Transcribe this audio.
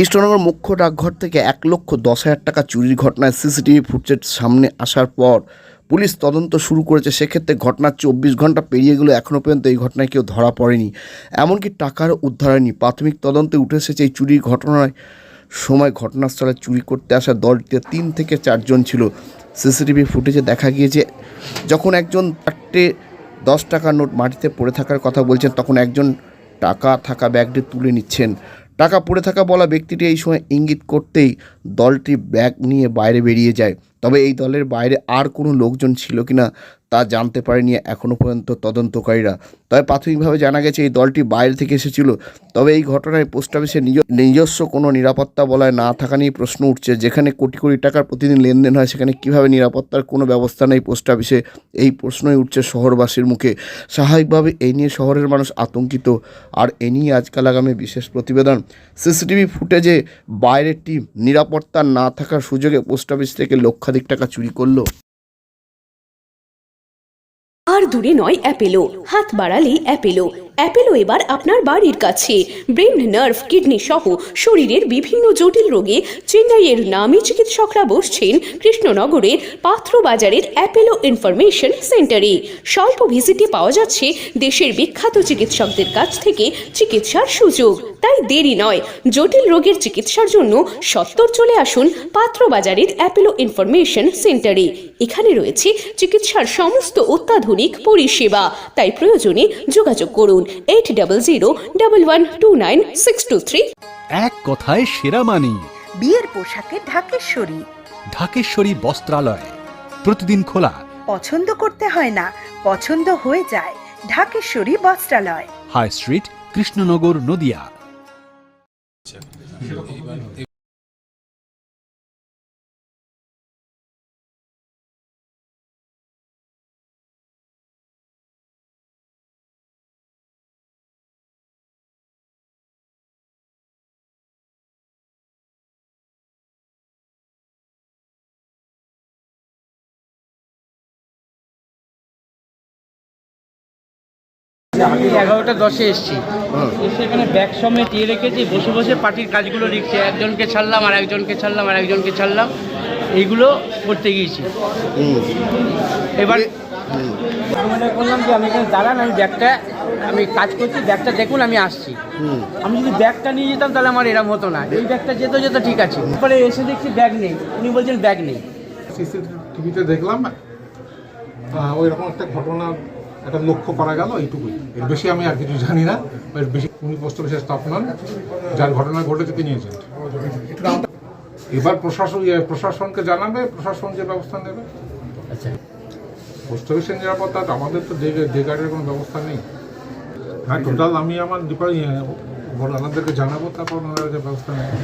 কৃষ্ণনগর মুখ্য ডাকঘর থেকে এক লক্ষ দশ হাজার টাকা চুরির ঘটনায় সিসিটিভি ফুটেজ সামনে আসার পর পুলিশ তদন্ত শুরু করেছে। সেক্ষেত্রে ঘটনার চব্বিশ ঘণ্টা পেরিয়ে গেলেও এখনও পর্যন্ত এই ঘটনায় কেউ ধরা পড়েনি। এমনকি টাকারও উদ্ধার হয়নি। প্রাথমিক তদন্তে উঠে এসেছে এই চুরির ঘটনায়। সময় ঘটনাস্থলে চুরি করতে আসা দলটিতে তিন থেকে চারজন ছিল। সিসিটিভি ফুটেজে দেখা গিয়েছে, যখন একজন চারটে দশ টাকার নোট মাটিতে পড়ে থাকার কথা বলছেন, তখন একজন টাকা থাকা ব্যাগটি তুলে নিচ্ছেন। টাকা পড়ে থাকা বলা ব্যক্তিটি এই সময় ইঙ্গিত করতেই দলটি ব্যাগ নিয়ে বাইরে বেরিয়ে যায়। তবে এই দলের বাইরে আর কোনো লোকজন ছিল কিনা তা জানতে পারেনি এখনও পর্যন্ত তদন্তকারীরা। তবে প্রাথমিকভাবে জানা গেছে, এই দলটি বাইরে থেকে এসেছিল। তবে এই ঘটনায় পোস্ট অফিসে নিজ, নিজস্ব কোনো নিরাপত্তা বলায় না থাকা নিয়ে প্রশ্ন উঠছে, যেখানে কোটি কোটি টাকার প্রতিদিন লেনদেন হয়, সেখানে কীভাবে নিরাপত্তার কোনো ব্যবস্থা নেই পোস্ট অফিসে, এই প্রশ্নই উঠছে শহরবাসীর মুখে। স্বাভাবিকভাবে এই নিয়ে শহরের মানুষ আতঙ্কিত। আর এ নিয়ে আজকাল আগামী বিশেষ প্রতিবেদন। সিসিটিভি ফুটেজে বাইরের টিম নিরাপত্তা না থাকার সুযোগে পোস্ট অফিস থেকে লক্ষাধিক টাকা চুরি করল। আর দূরে নয় অ্যাপেলো হাত বাড়ালেই অ্যাপেলো অ্যাপেলো এবার আপনার বাড়ির কাছে। ব্রেন নার্ভ কিডনি সহ শরীরের বিভিন্ন জটিল রোগে চেন্নাইয়ের নামী চিকিৎসকরা বসছেন কৃষ্ণনগরের পাত্র বাজারের অ্যাপেলো ইনফরমেশন সেন্টারে স্বল্প ভিজিটে পাওয়া যাচ্ছে দেশের বিখ্যাত চিকিৎসকদের কাছ থেকে চিকিৎসার সুযোগ। তাই দেরি নয়। জটিল রোগের চিকিৎসার জন্য সত্তর চলে আসুন পাত্র বাজারের অ্যাপেলো ইনফরমেশন সেন্টারে। এখানে রয়েছে চিকিৎসার সমস্ত অত্যাধুনিক পরিষেবা। তাই প্রয়োজনে যোগাযোগ করুন eight double zero double one two nine six two three এক কথায় সেরা মানি। বিয়ের পোশাকে ঢাকেশ্বরী। ঢাকেশ্বরী বস্ত্রালয়। প্রতিদিন খোলা। পছন্দ করতে হয় না পছন্দ হয়ে যায়। Dhakeshwari Bastralaya. High street Krishnanagar Nadia. y, bueno, আমি এগারোটা দশে এসেছি। এসে এখানে ব্যাগ সমেত ইয়ে রেখেছি বসে বসে পার্টির কাজগুলো লিখছে একজনকে ছাড়লাম আর একজনকে ছাড়লাম আর একজনকে ছাড়লাম এইগুলো করতে গিয়েছি। এবার মনে করলাম যে আমি এখানে দাঁড়ান আমি ব্যাগটা আমি কাজ করছি ব্যাগটা দেখুন আমি আসছি। আমি যদি ব্যাগটা নিয়ে যেতাম তাহলে আমার এরম হতো না। এই ব্যাগটা যেত যেত ঠিক আছে। তারপরে এসে দেখছি ব্যাগ নেই। উনি বলছেন ব্যাগ নেই। সিসিটিভিতে দেখলাম ওই রকম একটা ঘটনা একটা লক্ষ্য করা গেল এইটুকুই। এর বেশি আমি আর কিছু জানি না এর বেশি উনি পোস্ট অফিসের স্টাফ নন যার ঘটনা ঘটেছে তিনি এজেন্ট। এবার প্রশাসন প্রশাসনকে জানাবে প্রশাসন যে ব্যবস্থা নেবে। আচ্ছা। পোস্ট অফিসের নিরাপত্তা আমাদের তো ডে গার্ডের কোনো ব্যবস্থা নেই। হ্যাঁ টোটাল আমি আমার ডিপার্ট বড় আনাদেরকে জানাব তারপর ওনারা যে ব্যবস্থা নেবে।